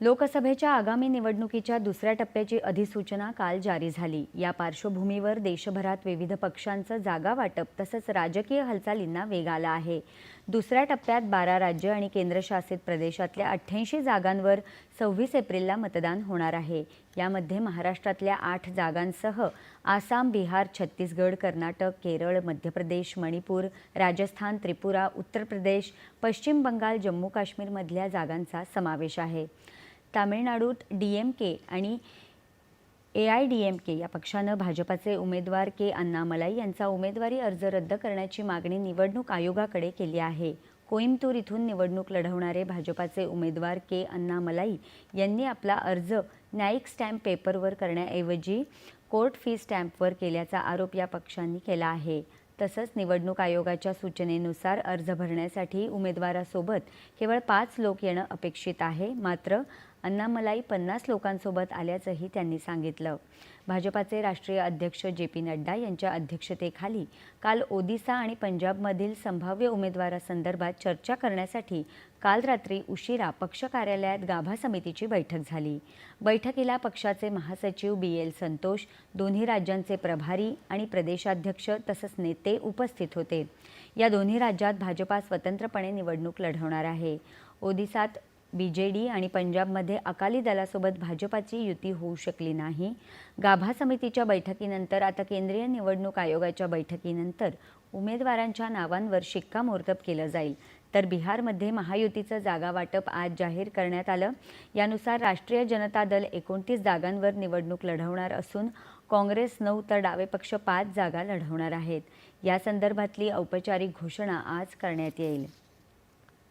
लोकसभेच्या आगामी निवडणुकीच्या दुसऱ्या टप्प्याची अधिसूचना काल जारी झाली. या पार्श्वभूमीवर देशभरात विविध पक्षांचं जागा वाटप तसंच राजकीय हालचालींना वेग आला आहे. दुसऱ्या टप्प्यात बारा राज्य आणि केंद्रशासित प्रदेशातल्या अठ्ठ्याऐंशी जागांवर सव्वीस एप्रिलला मतदान होणार आहे. यामध्ये महाराष्ट्रातल्या आठ जागांसह आसाम बिहार छत्तीसगड कर्नाटक केरळ मध्य प्रदेश मणिपूर राजस्थान त्रिपुरा उत्तर प्रदेश पश्चिम बंगाल जम्मू काश्मीरमधल्या जागांचा समावेश आहे. तामिळनाडूत डी एम के आणि A I D M K या पक्षानं भाजपाचे उमेदवार के अण्णामलाई यांचा उमेदवारी अर्ज रद्द करण्याची मागणी निवडणूक आयोगाकडे केली आहे. कोईमतूर इथून निवडणूक लढवणारे भाजपाचे उमेदवार के अण्णामलाई यांनी आपला अर्ज न्यायिक स्टॅम्प पेपरवर करण्याऐवजी कोर्ट फी स्टॅम्पवर केल्याचा आरोप या पक्षांनी केला आहे. तसंच निवडणूक आयोगाच्या सूचनेनुसार अर्ज भरण्यासाठी उमेदवारासोबत केवळ पाच लोक येणं अपेक्षित आहे. मात्र अण्णामलाई पन्नास लोकांसोबत आल्याचंही त्यांनी सांगितलं. भाजपाचे राष्ट्रीय अध्यक्ष जे पी नड्डा यांच्या अध्यक्षतेखाली काल ओदिसा आणि पंजाबमधील संभाव्य उमेदवारासंदर्भात चर्चा करण्यासाठी काल रात्री उशिरा पक्ष कार्यालयात गाभा समितीची बैठक झाली. बैठकीला पक्षाचे महासचिव बी एल संतोष दोन्ही राज्यांचे प्रभारी आणि प्रदेशाध्यक्ष तसंच नेते उपस्थित होते. या दोन्ही राज्यात भाजपा स्वतंत्रपणे निवडणूक लढवणार आहे. ओदिसात बी जे डी आणि पंजाबमध्ये अकाली दलासोबत भाजपाची युती होऊ शकली नाही. गाभा समितीच्या बैठकीनंतर आता केंद्रीय निवडणूक आयोगाच्या बैठकीनंतर उमेदवारांच्या नावांवर शिक्कामोर्तब केलं जाईल. तर बिहारमध्ये महायुतीचं जागा वाटप आज जाहीर करण्यात आलं. यानुसार राष्ट्रीय जनता दल एकोणतीस जागांवर निवडणूक लढवणार असून काँग्रेस नऊ तर डावे पक्ष पाच जागा लढवणार आहेत. या संदर्भातली औपचारिक घोषणा आज करण्यात येईल.